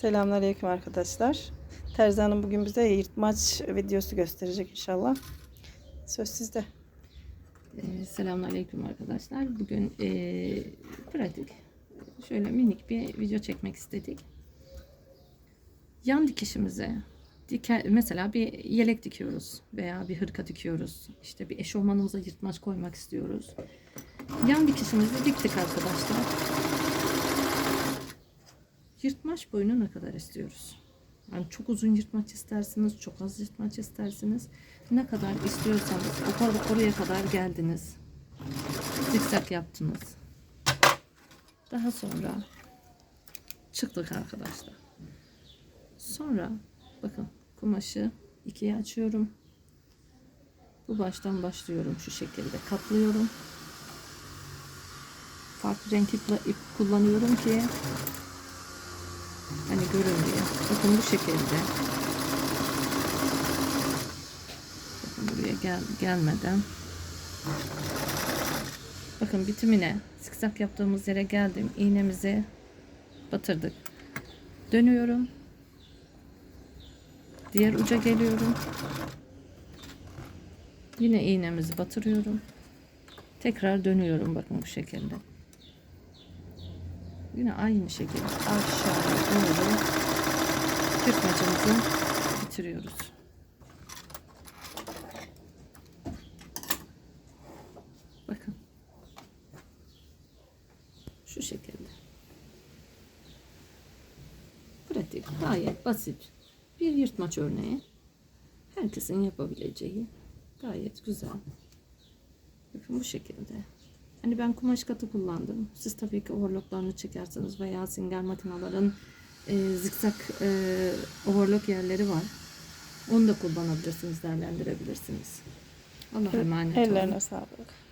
Selamünaleyküm arkadaşlar. Terzi Hanım bugün bize yırtmaç videosu gösterecek inşallah. Söz sizde. Ee, Selamünaleyküm arkadaşlar. Bugün e, pratik şöyle minik bir video çekmek istedik. Yan dikişimize dike, mesela bir yelek dikiyoruz veya bir hırka dikiyoruz. İşte bir eşofmanımıza yırtmaç koymak istiyoruz. Yan dikişimizi diktik arkadaşlar. Yırtmaç boyunu ne kadar istiyoruz? Yani çok uzun yırtmaç istersiniz, çok az yırtmaç istersiniz. Ne kadar istiyorsanız o kadar oraya kadar geldiniz. Zikzak yaptınız. Daha sonra çıktık arkadaşlar. Sonra bakın kumaşı ikiye açıyorum. Bu baştan başlıyorum şu şekilde katlıyorum. Farklı renk ip kullanıyorum ki hani görün diye. Bakın bu şekilde. Bakın buraya gel, gelmeden. Bakın bitimine zikzak yaptığımız yere geldim. İğnemizi batırdık. Dönüyorum. Diğer uca geliyorum. Yine iğnemizi batırıyorum. Tekrar dönüyorum bakın bu şekilde. Yine aynı şekilde aşağıya doğru kırpmacımızı bitiriyoruz. Bakın. Şu şekilde. Pratik, gayet basit. Bir yırtmaç örneği. Herkesin yapabileceği gayet güzel. Bakın bu şekilde. Hani ben kumaş katı kullandım. Siz tabii ki overlocklarını çekersiniz veya singer makinaların e, zikzak e, overlock yerleri var. Onu da kullanabilirsiniz, değerlendirebilirsiniz. Allah'a emanet olun. Ellerine sağlık.